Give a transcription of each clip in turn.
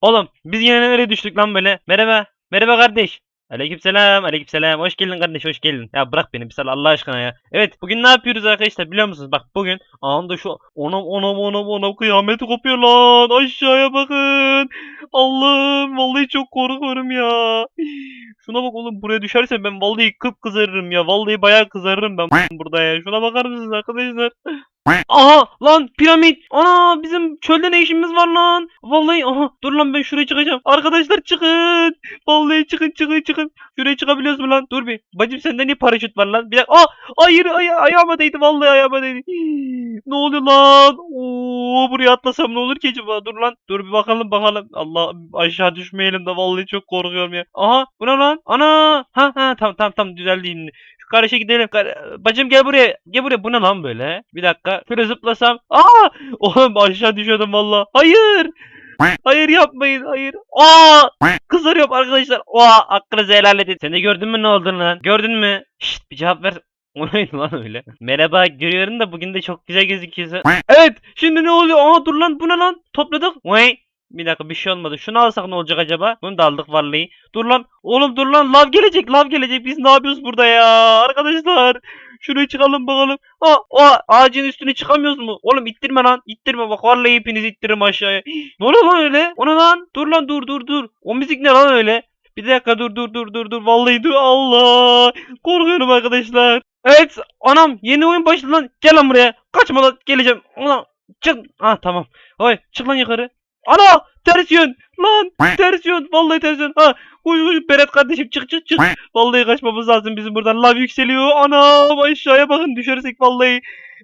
Oğlum biz yine nereye düştük lan böyle? Merhaba. Merhaba kardeş. Aleykümselam, aleykümselam. Hoş geldin kardeş, hoş geldin. Ya bırak beni bir sal Allah aşkına ya. Evet, bugün ne yapıyoruz arkadaşlar biliyor musunuz? Bak bugün anda şu onam onam onam onam kıyameti kopuyor lan. Aşağıya bakın. Allah'ım vallahi çok korkuyorum ya. Şuna bak oğlum buraya düşersem ben vallahi kıp kızarırım ya. Vallahi bayağı kızarırım ben burada ya. Şuna bakar mısınız arkadaşlar? Aha lan piramit. Ana bizim çölde ne işimiz var lan? Vallahi aha dur lan ben şuraya çıkacağım. Arkadaşlar çıkın. Vallahi çıkın çıkın çıkın. Şuraya çıkabiliyoruz mu lan? Dur bir. Bacım sende niye paraşüt var lan? Bir dakika. Aa hayır ay ayağıma değdi vallahi ayağıma değdi. ne oluyor lan? Oo buraya atlasam ne olur ki acaba? Dur lan. Dur bir bakalım bakalım. Allah aşağı düşmeyelim de vallahi çok korkuyorum ya. Aha bu ne lan? Ana. Ha ha tamam tamam tamam düzeldi. Karışa gidelim. Kar- Bacım gel buraya. Gel buraya. Bu ne lan böyle? Bir dakika. Şöyle zıplasam. Aa! Oğlum aşağı düşüyordum valla. Hayır. Hayır yapmayın. Hayır. Aa! Kızarıyorum arkadaşlar. Aa! Hakkınızı helal edin. Sen de gördün mü ne olduğunu lan? Gördün mü? Şşt bir cevap ver. O neydi lan öyle? Merhaba görüyorum da bugün de çok güzel gözüküyorsun. Evet şimdi ne oluyor? Aa dur lan bu ne lan? Topladık. Vay. Bir dakika bir şey olmadı. Şunu alsak ne olacak acaba? Bunu da aldık vallahi. Dur lan. Oğlum dur lan. Lav gelecek. Lav gelecek. Biz ne yapıyoruz burada ya? Arkadaşlar. Şuraya çıkalım bakalım. Aa, o ağacın üstüne çıkamıyoruz mu? Oğlum ittirme lan. İttirme bak. Vallahi hepinizi ittiririm aşağıya. ne oluyor lan öyle? O ne lan? Dur lan dur dur dur. O müzik ne lan öyle? Bir dakika dur dur dur dur dur. Vallahi dur. Allah. Korkuyorum arkadaşlar. Evet anam yeni oyun başladı lan. Gel lan buraya. Kaçma lan. Geleceğim. Ulan çık. Ah tamam. Oy çık lan yukarı. Ana ters yön. Lan ters yön. Vallahi ters yön. Ha koş koş Berat kardeşim çık çık çık. Vallahi kaçmamız lazım bizim buradan. Lav yükseliyor. Anam aşağıya bakın düşersek vallahi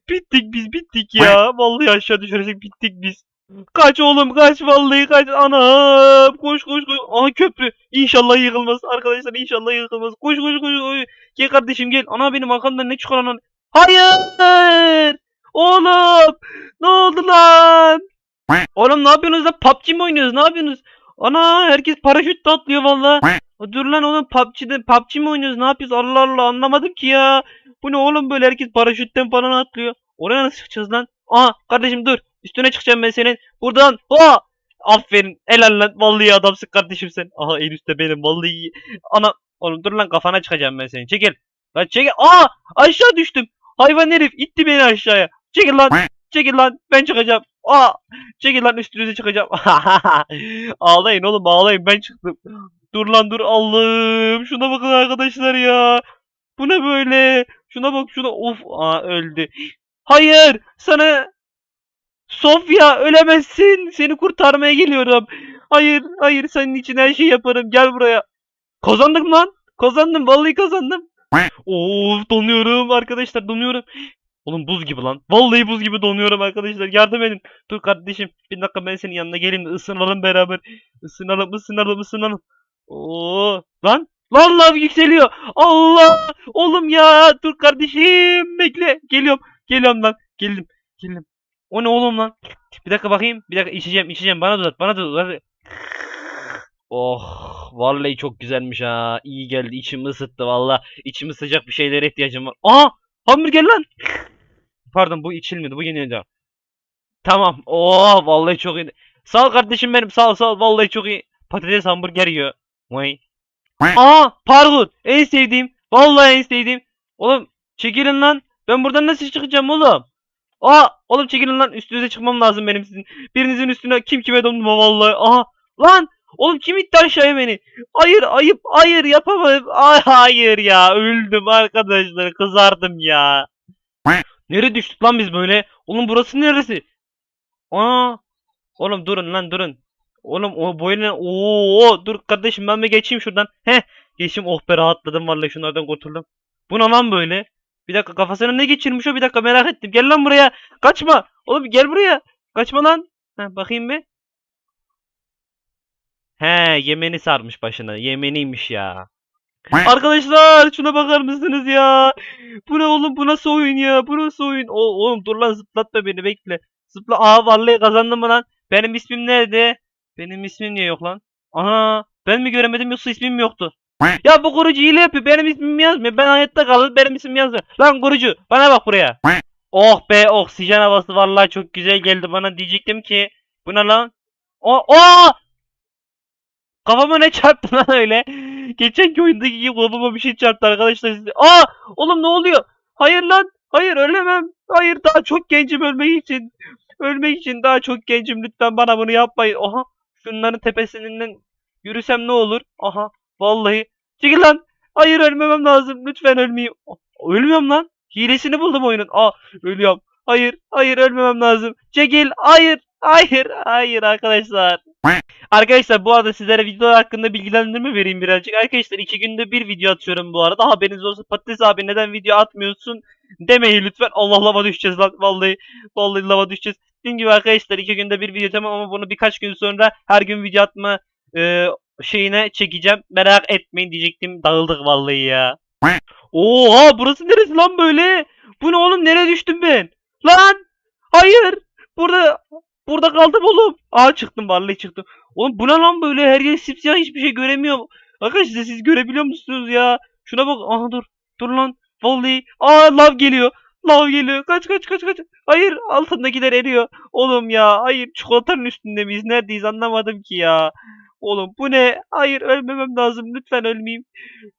bittik biz bittik ya. Vallahi aşağı düşersek bittik biz. Kaç oğlum kaç vallahi kaç anam koş koş koş aha köprü İnşallah yıkılmaz arkadaşlar inşallah yıkılmaz koş koş koş, koş. gel kardeşim gel ana benim arkamdan ne çıkar lan hayır oğlum ne oldu lan oğlum ne yapıyorsunuz lan PUBG mi oynuyoruz ne yapıyorsunuz ana herkes paraşütle atlıyor valla dur lan oğlum PUBG'de PUBG mi oynuyoruz ne yapıyoruz Allah Allah anlamadım ki ya bu ne oğlum böyle herkes paraşütten falan atlıyor oraya nasıl çıkacağız lan aha kardeşim dur Üstüne çıkacağım ben senin. Buradan. Ha! Aferin. Helal lan. Vallahi adamsın kardeşim sen. Aha en üstte benim. Vallahi. Ana. Oğlum dur lan kafana çıkacağım ben senin. Çekil. Lan çekil. Aa! Aşağı düştüm. Hayvan herif itti beni aşağıya. Çekil lan. Çekil lan. Ben çıkacağım. Aa! Çekil lan üstünüze çıkacağım. ağlayın oğlum ağlayın. Ben çıktım. Dur lan dur. Allah'ım. Şuna bakın arkadaşlar ya. Bu ne böyle? Şuna bak şuna. Of. Aa öldü. Hayır. Sana Sofya ölemezsin. Seni kurtarmaya geliyorum. Hayır, hayır senin için her şeyi yaparım. Gel buraya. Kazandım lan. Kazandım. Vallahi kazandım. Of donuyorum arkadaşlar donuyorum. Oğlum buz gibi lan. Vallahi buz gibi donuyorum arkadaşlar. Yardım edin. Dur kardeşim. Bir dakika ben senin yanına geleyim de ısınalım beraber. Isınalım, ısınalım, ısınalım. Oo lan. Lan lav yükseliyor. Allah. Oğlum ya. Dur kardeşim. Bekle. Geliyorum. Geliyorum lan. Geldim. Geldim. O ne oğlum lan? Bir dakika bakayım. Bir dakika içeceğim içeceğim. Bana da. Bana da. Oh vallahi çok güzelmiş ha. İyi geldi. İçimi ısıttı valla. İçimi sıcak bir şeylere ihtiyacım var. Aha! Hamburger lan! Pardon bu içilmedi. Bu yeniydi. Tamam. Oh vallahi çok iyi. Sağ ol kardeşim benim. Sağ ol sağ ol. Vallahi çok iyi. Patates hamburger yiyor. Vay. Aa parkur. En sevdiğim. Vallahi en sevdiğim. Oğlum çekilin lan. Ben buradan nasıl çıkacağım oğlum? Aa oğlum çekilin lan üstünüze çıkmam lazım benim sizin. Birinizin üstüne kim kime dondum vallahi. Aha lan oğlum kim itti aşağıya beni? Hayır ayıp hayır yapamadım. Ay hayır ya öldüm arkadaşlar kızardım ya. Nereye düştük lan biz böyle? Oğlum burası neresi? Aa oğlum durun lan durun. Oğlum o boyuna ooo dur kardeşim ben bir geçeyim şuradan. Heh geçeyim oh be rahatladım vallahi şunlardan kurtuldum. Bu ne lan böyle? Bir dakika kafasına ne geçirmiş o bir dakika merak ettim. Gel lan buraya. Kaçma. Oğlum gel buraya. Kaçma lan. Heh, bakayım bir. He yemeni sarmış başına. Yemeniymiş ya. Arkadaşlar şuna bakar mısınız ya? Bu ne oğlum bu nasıl oyun ya? Bu nasıl oyun? O, oğlum dur lan zıplatma beni bekle. Zıpla. Aa vallahi kazandım mı lan? Benim ismim nerede? Benim ismim niye yok lan? Aha ben mi göremedim yoksa ismim mi yoktu? Ya bu kurucu hile yapıyor. Benim ismim yazmıyor. Ben hayatta kalır. Benim ismim yazmıyor. Lan kurucu bana bak buraya. Oh be oksijen havası vallahi çok güzel geldi bana. Diyecektim ki bu ne lan? O o Kafama ne çarptı lan öyle? Geçenki oyundaki gibi kafama bir şey çarptı arkadaşlar. Aa! Oğlum ne oluyor? Hayır lan. Hayır ölemem. Hayır daha çok gencim ölmek için. Ölmek için daha çok gencim. Lütfen bana bunu yapmayın. Oha. Şunların tepesinden yürüsem ne olur? Aha. Vallahi. Çekil lan. Hayır ölmemem lazım. Lütfen ölmeyeyim. Ölmüyorum lan. Hilesini buldum oyunun. Aa ölüyorum. Hayır. Hayır ölmemem lazım. Çekil. Hayır. Hayır. Hayır arkadaşlar. Arkadaşlar bu arada sizlere video hakkında bilgilendirme vereyim birazcık. Arkadaşlar iki günde bir video atıyorum bu arada. Haberiniz olsun. Patates abi neden video atmıyorsun demeyin lütfen. Allah lava düşeceğiz lan. Vallahi vallahi lava düşeceğiz. Dediğim gibi arkadaşlar iki günde bir video tamam ama bunu birkaç gün sonra her gün video atma e, şeyine çekeceğim. Merak etmeyin diyecektim. Dağıldık vallahi ya. Oha burası neresi lan böyle? Bu ne oğlum nereye düştüm ben? Lan! Hayır! Burada burada kaldım oğlum. Aa çıktım vallahi çıktım. Oğlum bu ne lan böyle her yer simsiyah hiçbir şey göremiyorum. Arkadaşlar siz görebiliyor musunuz ya? Şuna bak. Aha dur. Dur lan. Vallahi. Aa lav geliyor. Lav geliyor. Kaç kaç kaç kaç. Hayır altındakiler eriyor. Oğlum ya. Hayır çikolatanın üstünde miyiz? Neredeyiz anlamadım ki ya. Oğlum bu ne? Hayır ölmemem lazım. Lütfen ölmeyeyim.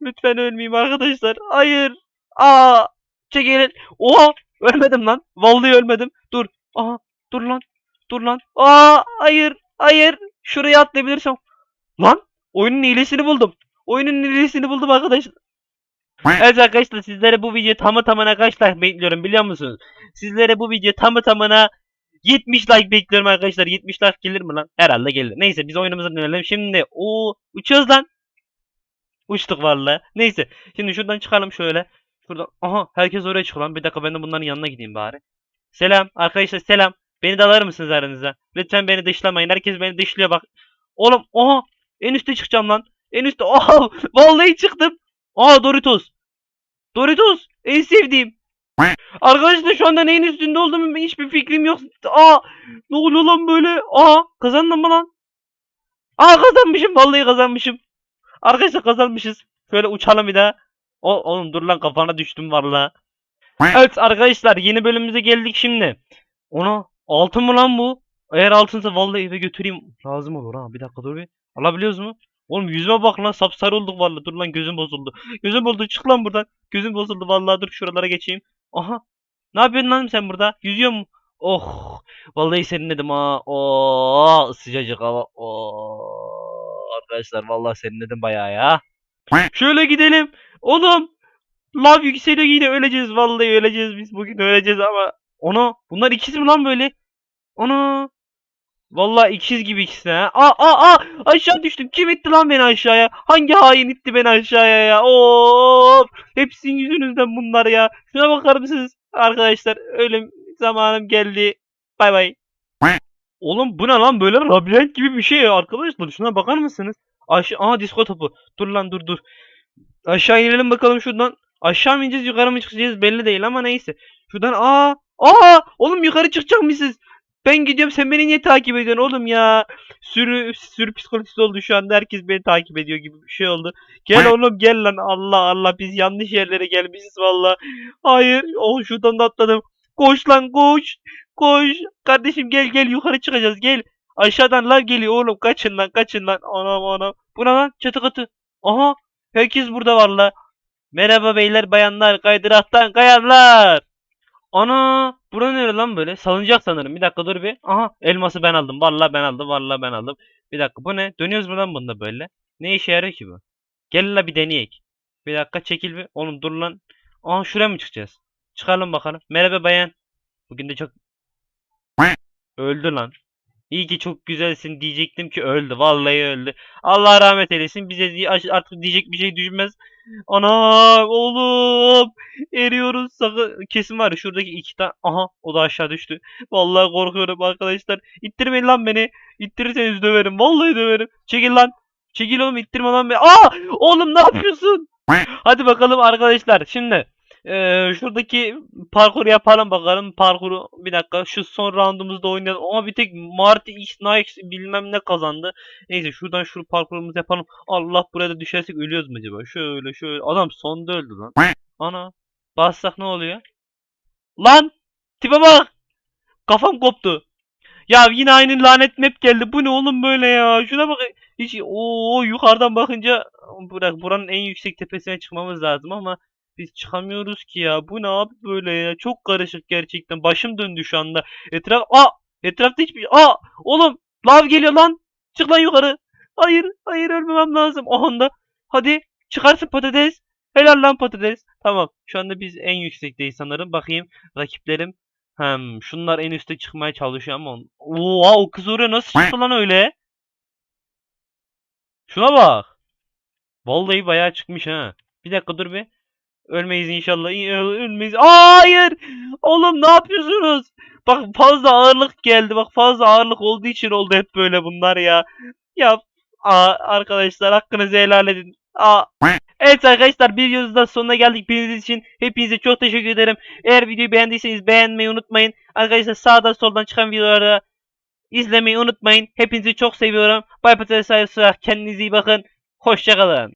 Lütfen ölmeyeyim arkadaşlar. Hayır. Aa. Çekilin. Oha. Ölmedim lan. Vallahi ölmedim. Dur. Aha. Dur lan. Dur lan. Aa. Hayır. Hayır. Şuraya atlayabilirsem. Lan. Oyunun iyilesini buldum. Oyunun iyilesini buldum arkadaşlar. Evet arkadaşlar sizlere bu video tamı tamına kaç like bekliyorum biliyor musunuz? Sizlere bu video tamı tamına 70 like bekliyorum arkadaşlar. 70 like gelir mi lan? Herhalde gelir. Neyse biz oyunumuza dönelim. Şimdi o uçuyoruz lan. Uçtuk vallahi. Neyse. Şimdi şuradan çıkalım şöyle. Şuradan. Aha herkes oraya çıkıyor lan. Bir dakika ben de bunların yanına gideyim bari. Selam arkadaşlar selam. Beni de alır mısınız aranıza? Lütfen beni dışlamayın. Herkes beni dışlıyor bak. Oğlum oha en üste çıkacağım lan. En üste oha vallahi çıktım. Aa Doritos. Doritos en sevdiğim. Arkadaşlar şu anda neyin üstünde olduğumu hiçbir fikrim yok. Aa ne oluyor lan böyle? Aa kazandım mı lan? Aa kazanmışım vallahi kazanmışım. Arkadaşlar kazanmışız. Şöyle uçalım bir daha. O, oğlum dur lan kafana düştüm vallahi. Evet arkadaşlar yeni bölümümüze geldik şimdi. Ona altın mı lan bu? Eğer altınsa vallahi eve götüreyim. Lazım olur ha. Bir dakika dur bir. Alabiliyoruz mu? Oğlum yüzüme bak lan sapsarı olduk vallahi. Dur lan gözüm bozuldu. Gözüm bozuldu. Çık lan buradan. Gözüm bozuldu vallahi. Dur şuralara geçeyim. Aha. Ne yapıyorsun lan sen burada? Yüzüyor mu? Oh. Vallahi serinledim ha. Oh sıcacık hava. Oh. Arkadaşlar vallahi serinledim bayağı ya. Şöyle gidelim. Oğlum. Lav yükseliyor yine öleceğiz vallahi öleceğiz biz bugün öleceğiz ama. Ona bunlar ikiz mi lan böyle? Ana. Vallahi ikiz gibi ikisi ha. Aa aa aa aşağı düştüm. Kim itti lan beni aşağıya? Hangi hain itti beni aşağıya ya? Of! Hepsinin yüzünüzden bunlar ya. Şuna bakar mısınız? Arkadaşlar ölüm zamanım geldi. Bay bay. Oğlum bu ne lan böyle labirent gibi bir şey ya arkadaşlar. Şuna bakar mısınız? Aşağı aha disko topu. Dur lan dur dur. Aşağı inelim bakalım şuradan. Aşağı mı ineceğiz yukarı mı çıkacağız belli değil ama neyse. Şuradan aa aa oğlum yukarı çıkacakmışız. Ben gidiyorum sen beni niye takip ediyorsun oğlum ya? Sürü sürü psikolojisi oldu şu anda herkes beni takip ediyor gibi bir şey oldu. Gel oğlum gel lan Allah Allah biz yanlış yerlere gelmişiz valla. Hayır oh şuradan da atladım. Koş lan koş. Koş. Kardeşim gel gel yukarı çıkacağız gel. Aşağıdan lav geliyor oğlum kaçın lan kaçın lan. Anam anam. Bu ne lan çatı katı. Aha herkes burada valla. Merhaba beyler bayanlar kaydıraktan kayanlar. Ana bura nere lan böyle? Salıncak sanırım. Bir dakika dur bir. Aha elması ben aldım. Vallahi ben aldım. Vallahi ben aldım. Bir dakika bu ne? Dönüyoruz mu lan bunda böyle? Ne işe yarıyor ki bu? Gel la bir deneyek. Bir dakika çekil bir. Oğlum dur lan. Aha şuraya mı çıkacağız? Çıkalım bakalım. Merhaba bayan. Bugün de çok... Öldü lan. İyi ki çok güzelsin diyecektim ki öldü. Vallahi öldü. Allah rahmet eylesin. Bize artık diyecek bir şey düşmez. Ana oğlum. Eriyoruz. Sakın. Kesin var ya şuradaki iki tane. Aha o da aşağı düştü. Vallahi korkuyorum arkadaşlar. İttirmeyin lan beni. İttirirseniz döverim. Vallahi döverim. Çekil lan. Çekil oğlum ittirme lan beni. Aa oğlum ne yapıyorsun? Hadi bakalım arkadaşlar. Şimdi eee, şuradaki parkur yapalım bakalım. Parkuru bir dakika şu son roundumuzda oynayalım. Ama bir tek Marty X Nike bilmem ne kazandı. Neyse şuradan şu parkurumuzu yapalım. Allah buraya da düşersek ölüyoruz mu acaba? Şöyle şöyle. Adam sonda öldü lan. Ana. Bassak ne oluyor? Lan! Tipe bak! Kafam koptu. Ya yine aynı lanet map geldi. Bu ne oğlum böyle ya? Şuna bak. Hiç o yukarıdan bakınca bırak buranın en yüksek tepesine çıkmamız lazım ama biz çıkamıyoruz ki ya. Bu ne abi böyle ya? Çok karışık gerçekten. Başım döndü şu anda. Etraf Aa! Etrafta hiçbir Aa! Oğlum lav geliyor lan. Çık lan yukarı. Hayır, hayır ölmemem lazım. O anda. Hadi çıkarsın patates. Helal lan patates. Tamam. Şu anda biz en yüksekteyiz sanırım. Bakayım rakiplerim. Hem şunlar en üste çıkmaya çalışıyor ama. Oha o kız oraya nasıl çıktı lan öyle? Şuna bak. Vallahi bayağı çıkmış ha. Bir dakika dur bir. Ölmeyiz inşallah. Ölmeyiz. Hayır. Oğlum ne yapıyorsunuz? Bak fazla ağırlık geldi. Bak fazla ağırlık olduğu için oldu hep böyle bunlar ya. Ya arkadaşlar hakkınızı helal edin. Aa. Evet arkadaşlar bir videonun da sonuna geldik. Bildiğiniz için hepinize çok teşekkür ederim. Eğer videoyu beğendiyseniz beğenmeyi unutmayın. Arkadaşlar sağdan soldan çıkan videoları izlemeyi unutmayın. Hepinizi çok seviyorum. Bay Patates kendinize iyi bakın. Hoşçakalın.